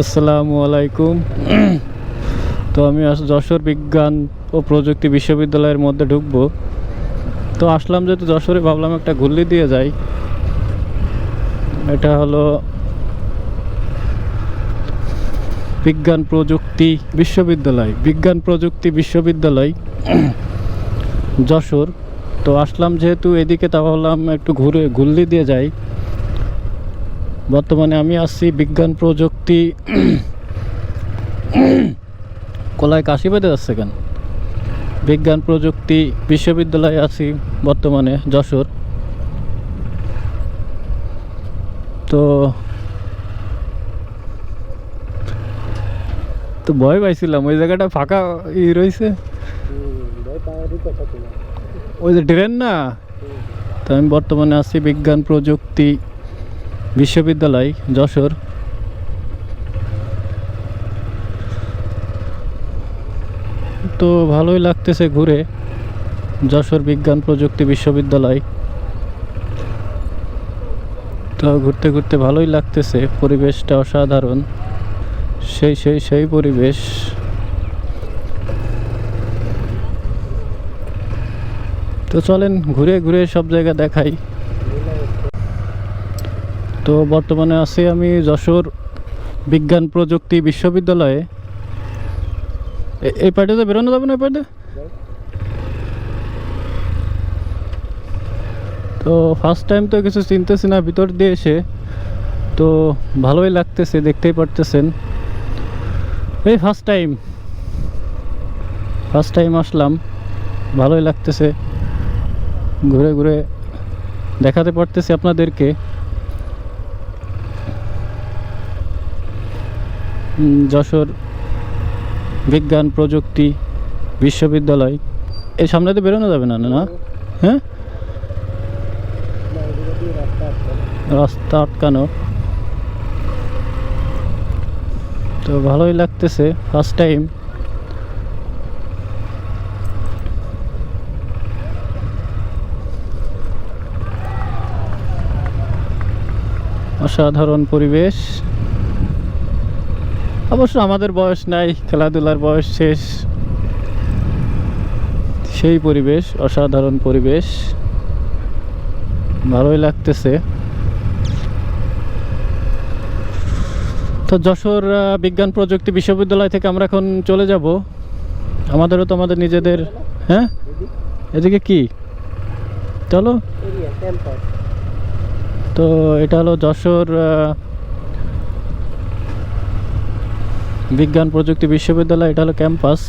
আসসালামু আলাইকুম। তো আমি যশোর বিজ্ঞান ও প্রযুক্তি বিশ্ববিদ্যালয়ের মধ্যে ঢুকবো। তো আসলাম যেহেতু যশোরে, ভাবলাম একটা ঘুরলি দিয়ে যাই। এটা হলো বিজ্ঞান প্রযুক্তি বিশ্ববিদ্যালয়, বিজ্ঞান প্রযুক্তি বিশ্ববিদ্যালয় যশোর। তো আসলাম যেহেতু এদিকে, তা ভাবলাম একটু ঘুরে ঘুরলি দিয়ে যাই। বর্তমানে আমি আসছি বিজ্ঞান প্রযুক্তি কলায় কাশি বেঁধে যাচ্ছে কেন? বিজ্ঞান প্রযুক্তি বিশ্ববিদ্যালয়ে আছি বর্তমানে যশোর। তো তো ভয় পাইছিলাম, ওই জায়গাটা ফাঁকা ই রয়েছে ওই যে ড্রেন না? তো আমি বর্তমানে আছি বিজ্ঞান প্রযুক্তি বিশ্ববিদ্যালয়, যশোর। তো ভালোই লাগতেছে ঘুরে। যশোর বিজ্ঞান প্রযুক্তি বিশ্ববিদ্যালয়। তো ঘুরতে ঘুরতে ভালোই লাগতেছে, পরিবেশটা অসাধারণ। সেই সেই সেই পরিবেশ। তো চলেন, ঘুরে ঘুরে সব জায়গা দেখাই। তো বর্তমানে আছি আমি যশোর বিজ্ঞান প্রযুক্তি বিশ্ববিদ্যালয়ে। এই পার্টিতে বেরোনো যাবে না এই পার্টে তো ফার্স্ট টাইম তো কিছু চিনতেছি না, ভিতর দিয়ে এসে। তো ভালোই লাগতেছে, দেখতেই পারতেছেন। এই ফার্স্ট টাইম ফার্স্ট টাইম আসলাম, ভালোই লাগতেছে। ঘুরে ঘুরে দেখাতে পারতেছি আপনাদেরকে। যশোর বিজ্ঞান প্রযুক্তি বিশ্ববিদ্যালয়। এই সামনে তো বেরোনো যাবে না না হ্যাঁ? রাস্তা আটকানো। তো ভালোই লাগতেছে ফার্স্ট টাইম অসাধারণ পরিবেশ। অবশ্য আমাদের বয়স নাই খেলাধুলার বয়স শেষ। সেই পরিবেশ অসাধারণ পরিবেশ। ভালোই লাগতেছে। তো যশোর বিজ্ঞান প্রযুক্তি বিশ্ববিদ্যালয় থেকে আমরা এখন চলে যাব। আমাদেরও তো আমাদের নিজেদের হ্যাঁ? এদিকে কি? চলো। তো এটা হলো যশোর বিজ্ঞান প্রযুক্তি বিশ্ববিদ্যালয় এটা হলো ক্যাম্পাস।